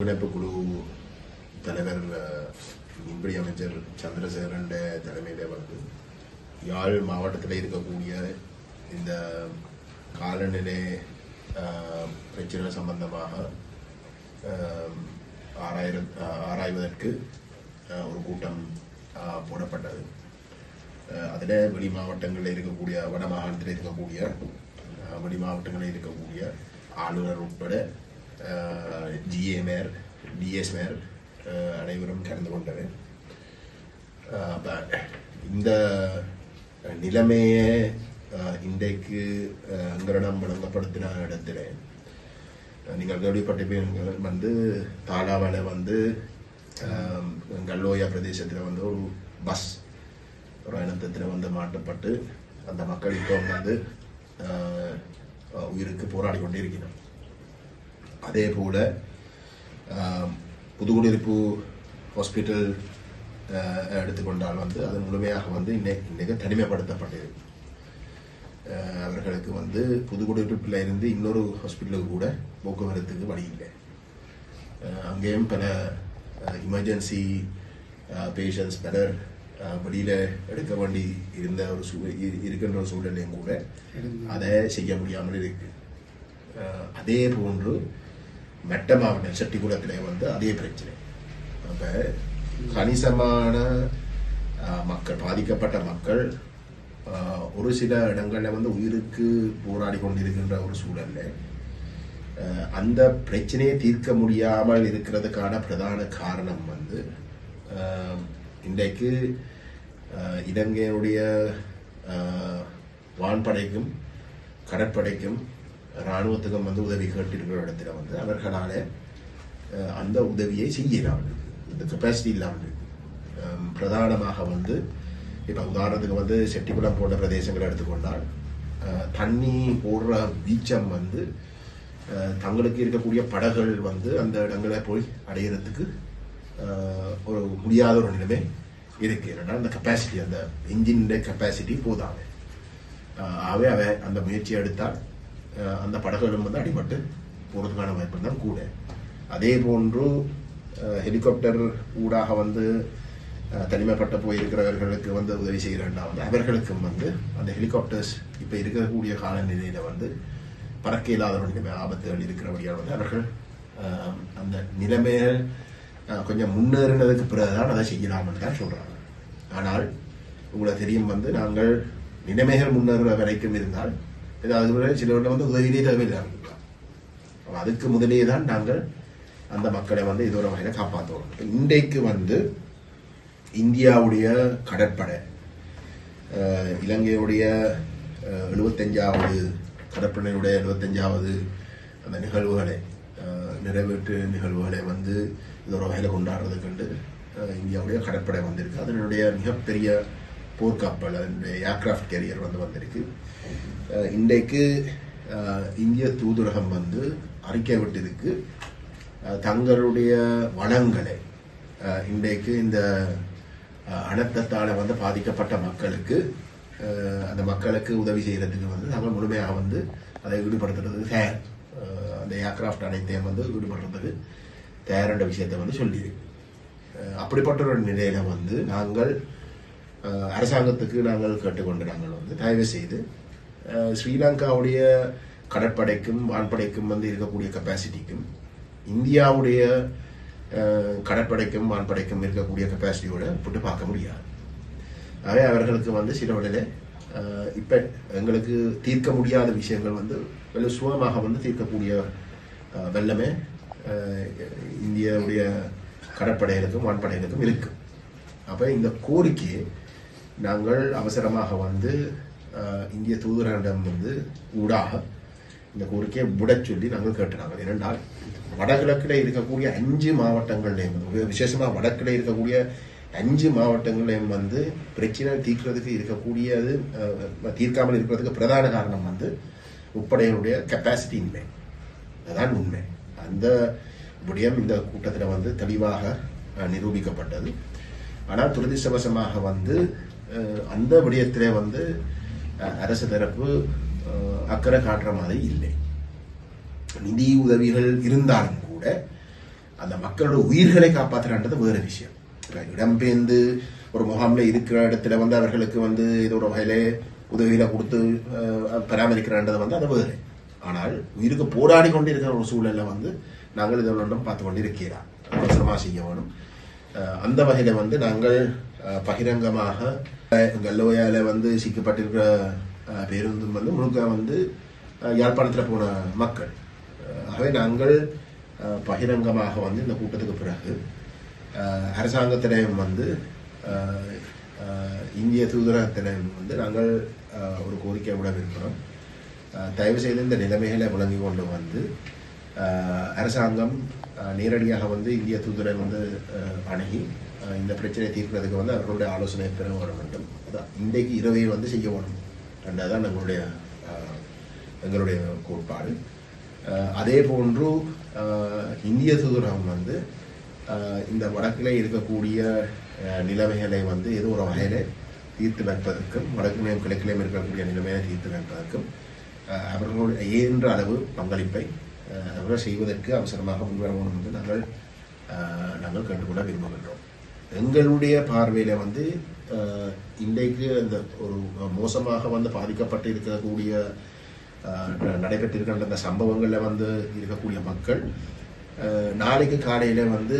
ஒருங்கிணைப்பு குழு தலைவர் அஹ், அமைச்சர் சந்திரசேகரன் தலைமையில வந்து யாழ் மாவட்டத்தில் இருக்கக்கூடிய இந்த காலநிலை பிரச்சனை சம்பந்தமாக அஹ், ஆராயிரம் ஆராய்வதற்கு ஒரு கூட்டம் போடப்பட்டது. அதில் வெளி மாவட்டங்களில் இருக்கக்கூடிய வட மாகாணத்தில் இருக்கக்கூடிய வெளி மாவட்டங்களில் இருக்கக்கூடிய ஆளுநர் உட்பட ஜிஏமேர் டிஎஸ்மேர் அனைவரும் கலந்து கொண்டனர். அப்போ இந்த நிலைமையை இன்றைக்கு எங்களிடம் வழங்கப்படுத்தின இடத்துல நீங்கள் கேள்விப்பட்டிருப்பீர்கள் வந்து தாலாவில் வந்து கல்லோயா பிரதேசத்தில் வந்து ஒரு பஸ் ஒரு இனத்தத்தில் வந்து மாட்டப்பட்டு அந்த மக்கள் இப்போ வந்து உயிருக்கு போராடி கொண்டே இருக்கிறோம் அதே போல புதுக்குடியிருப்பு ஹாஸ்பிட்டல் எடுத்துக்கொண்டால் வந்து அது முழுமையாக வந்து இன்னைக்கு இன்னைக்கு தனிமைப்படுத்தப்பட்டது. அஹ், அவர்களுக்கு வந்து புதுக்குடியிருப்பில் இருந்து இன்னொரு ஹாஸ்பிட்டலுக்கு கூட போக்குவரத்துக்கு வழி இல்லை. அங்கேயும் பல இமர்ஜென்சி பேஷண்ட்ஸ் பலர் வெளியில எடுக்க வேண்டி இருந்த ஒரு சூ இரு- இருக்கின்ற ஒரு சூழ்நிலையும் கூட அதை செய்ய முடியாமல் இருக்கு. அஹ், அதே போன்று மெட்ட மாவட்டம் செட்டிக்குளத்திலே வந்து அதே பிரச்சனை. அப்ப கணிசமான மக்கள் பாதிக்கப்பட்ட மக்கள் ஒரு சில இடங்களில் வந்து உயிருக்கு போராடி கொண்டிருக்கின்ற ஒரு சூழல்ல அந்த பிரச்சனையை தீர்க்க முடியாமல் இருக்கிறதுக்கான பிரதான காரணம் வந்து இன்றைக்கு அஹ், இலங்கையினுடைய வான்படைக்கும் கடற்படைக்கும் இராணுவத்துக்கும் வந்து உதவி கேட்டிருக்கிற இடத்துல வந்து அவர்களால் அந்த உதவியை செய்யலாம் இந்த கெப்பாசிட்டி இல்லாமல் பிரதானமாக வந்து இப்போ உதாரணத்துக்கு வந்து செட்டிக்குளம் போன்ற பிரதேசங்களை எடுத்துக்கொண்டால் தண்ணி போடுற வீச்சம் வந்து தங்களுக்கு இருக்கக்கூடிய படகுகள் வந்து அந்த இடங்களை போய் அடையிறதுக்கு ஒரு முடியாத ஒரு நிலைமை இருக்கு. என்னன்னா அந்த கெப்பாசிட்டி அந்த இன்ஜின் கெப்பாசிட்டி போதாது. ஆகவே அவன் அந்த முயற்சி எடுத்தால் அந்த படகுகளும் வந்து அடிபட்டு போகிறதுக்கான வாய்ப்பு தான் கூட. அதே போன்று ஹெலிகாப்டர் ஊடாக வந்து தனிமைப்பட்ட போயிருக்கிறவர்களுக்கு வந்து உதவி செய்கிறேன்னா வந்து அவர்களுக்கும் வந்து அந்த ஹெலிகாப்டர்ஸ் இப்போ இருக்கக்கூடிய காலநிலையில் வந்து பறக்க இல்லாத ஆபத்துகள் இருக்கிறபடியால் வந்து அவர்கள் அந்த நிலைமைகள் கொஞ்சம் முன்னேறினதுக்கு பிறகுதான் அதை செய்யலாம்னு தான் சொல்கிறாங்க ஆனால் உங்களுக்கு தெரியும் வந்து நாங்கள் நிலைமைகள் முன்னேறுகிற வரைக்கும் இருந்தால் ஏதாவது ஒரு சிலவர்கள் வந்து உதவியிலே தேவையில்லை அதுக்கு முதலே தான் நாங்கள் அந்த மக்களை வந்து இது ஒரு வகையில் காப்பாற்றுவோம் இப்போ இன்றைக்கு வந்து இந்தியாவுடைய கடற்படை இலங்கையுடைய எழுபத்தஞ்சாவது கடற்படையினுடைய எழுபத்தஞ்சாவது அந்த நிகழ்வுகளை நிறைவேற்று நிகழ்வுகளை வந்து இது ஒரு வகையில் கொண்டாடுறது கண்டு இந்தியாவுடைய கடற்படை வந்திருக்கு அதனுடைய மிகப்பெரிய போர்க்கப்பல் அதனுடைய ஏர்கிராஃப்ட் கேரியர் வந்து வந்திருக்கு இன்றைக்கு இந்திய தூதரகம் வந்து அறிக்கை விட்டிருக்கு. தங்களுடைய வளங்களை இன்றைக்கு இந்த அனர்த்தத்தால் வந்து பாதிக்கப்பட்ட மக்களுக்கு அந்த மக்களுக்கு உதவி செய்கிறதுக்கு வந்து நாங்கள் முழுமையாக வந்து அதை ஈடுபடுத்துறதுக்கு தயார். அந்த ஏர்கிராஃப்ட் அனைத்தையும் வந்து ஈடுபடுறதுக்கு தயாரின்ற விஷயத்தை வந்து சொல்லியிருக்கு. அப்படிப்பட்ட ஒரு நிலையில் வந்து நாங்கள் அரசாங்கத்துக்கு நாங்கள் கேட்டுக்கொண்டு நாங்கள் வந்து தயவு செய்து ஸ்ரீலங்காவுடைய கடற்படைக்கும் வான்படைக்கும் வந்து இருக்கக்கூடிய கெப்பாசிட்டிக்கும் இந்தியாவுடைய கடற்படைக்கும் வான்படைக்கும் இருக்கக்கூடிய கெப்பாசிட்டியோட போட்டு பார்க்க முடியாது. ஆகவே அவர்களுக்கு வந்து சில வேளையில் இப்போ எங்களுக்கு தீர்க்க முடியாத விஷயங்கள் வந்து வெள்ள சுகமாக வந்து தீர்க்கக்கூடிய வெள்ளமே இந்தியாவுடைய கடற்படைகளுக்கும் வான்படைகளுக்கும் இருக்கு. அப்போ இந்த கோரிக்கையை நாங்கள் அவசரமாக வந்து இந்திய தூதரிடம் வந்து ஊடாக இந்த கோரிக்கையை விடச் சொல்லி நாங்கள் கேட்டுனாங்க. ஏனென்றால் வடகிழக்கில் இருக்கக்கூடிய அஞ்சு மாவட்டங்கள்லேயும் வந்து, வடக்கில் இருக்கக்கூடிய அஞ்சு மாவட்டங்களையும் வந்து பிரச்சனை தீர்க்கிறதுக்கு இருக்கக்கூடியது தீர்க்காமல் இருக்கிறதுக்கு பிரதான காரணம் வந்து முப்படையினுடைய கெப்பாசிட்டி இல்லை அதான் உண்மை. அந்த விடயம் இந்த கூட்டத்தில் வந்து தெளிவாக நிரூபிக்கப்பட்டது. ஆனால் துரதிசவசமாக வந்து அந்த விடயத்திலே வந்து அரசு தரப்பு அக்கறை காட்டுற மாதிரி இல்லை. நிதி உதவிகள் இருந்தாலும் கூட அந்த மக்களோட உயிர்களை காப்பாற்றுறான்றது வேற விஷயம். இடம்பெயர்ந்து ஒரு முகாமில் இருக்கிற இடத்துல வந்து அவர்களுக்கு வந்து இதோட ஒரு வகையில உதவியில கொடுத்து பராமரிக்கிறான்றது வந்து அது வேறு. ஆனால் உயிருக்கு போராடி கொண்டிருக்கிற ஒரு சூழலில் வந்து நாங்கள் இதை ஒன்றும் பார்த்து கொண்டிருக்கிறோம் அவசரமாக செய்ய வேணும். அந்த வகையில் வந்து நாங்கள் பகிரங்கமாக கல்லோயால வந்து சிக்கப்பட்டிருக்கிற பேருந்தும் வந்து முழுக்க வந்து யாழ்ப்பாணத்தில் போன மக்கள். ஆகவே நாங்கள் பகிரங்கமாக வந்து இந்த கூட்டத்துக்கு பிறகு அஹ், அரசாங்கத்திடம் வந்து இந்திய தூதரகத்திடம் வந்து நாங்கள் ஒரு கோரிக்கை விட விரும்புகிறோம் தயவுசெய்து தயவு செய்து இந்த நிலைமைகளை விளங்கி கொண்டு வந்து அரசாங்கம் நேரடியாக வந்து இந்திய தூதரை வந்து அணுகி இந்த பிரச்சனையை தீர்க்கிறதுக்கு வந்து அவர்களுடைய ஆலோசனை பெற வர வேண்டும். அதான் இன்றைக்கு இரவே வந்து செய்ய வேணும் ரெண்டாவது எங்களுடைய எங்களுடைய கோட்பாடு. அதே போன்று இந்திய தூதரகம் வந்து இந்த வடக்கிலே இருக்கக்கூடிய நிலைமைகளை வந்து ஏதோ ஒரு வகையில் தீர்த்து வைப்பதற்கும் வடக்கிலையும் கிழக்கிலையும் இருக்கக்கூடிய நிலைமையை தீர்த்து வைப்பதற்கும் அவர்களுடைய இயன்ற அளவு பங்களிப்பை அவர்கள் செய்வதற்கு அவசரமாக முன்வர வேண்டும் என்று நாங்கள் நாங்கள் கண்டுகொள்ள விரும்புகின்றோம். எங்களுடைய பார்வையில் வந்து இன்றைக்கு அந்த ஒரு மோசமாக வந்து பாதிக்கப்பட்டு இருக்கக்கூடிய நடைபெற்றிருக்கின்ற அந்த சம்பவங்களில் வந்து இருக்கக்கூடிய மக்கள் நாளைக்கு காலையில் வந்து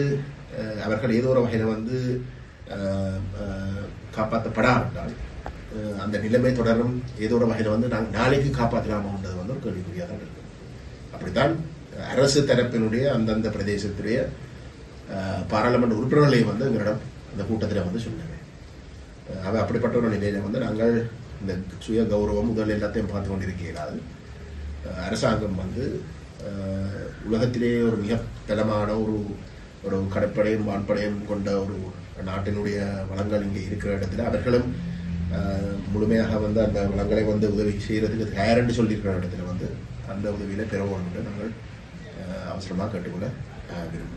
அவர்கள் ஏதோ ஒரு வகையில் வந்து காப்பாற்றப்படாவிட்டால் அந்த நிலைமை தொடரும் ஏதோ ஒரு வகையில் வந்து நாங்கள் நாளைக்கு காப்பாற்றலாமான்றது வந்து ஒரு கேள்விக்குரியாக தான் இருக்கு. அப்படித்தான் அரசு தரப்பினுடைய அந்தந்த பிரதேசத்துடைய பாராளுமன்ற உறுப்பினர்களை வந்து எங்களிடம் அந்த கூட்டத்தில் வந்து சொன்னாங்க. அவை அவ அப்படிப்பட்ட ஒரு நிலையில வந்து நாங்கள் இந்த சுய கௌரவம் முதல் எல்லாத்தையும் பார்த்து கொண்டிருக்கிறாது அரசாங்கம் வந்து உலகத்திலே ஒரு மிக பலமான ஒரு ஒரு கடற்படையும் வான்படையும் கொண்ட ஒரு நாட்டினுடைய வளங்கள் இங்கே இருக்கிற இடத்துல அவர்களும் முழுமையாக வந்து அந்த வளங்களை வந்து உதவி செய்கிறதுக்கு தயாரென்று சொல்லியிருக்கிற இடத்துல வந்து அந்த உதவியில பெற வேண்டும் என்று நாங்கள் அவசரமாக கேட்டுக்கொள்ள விரும்புகிறோம்.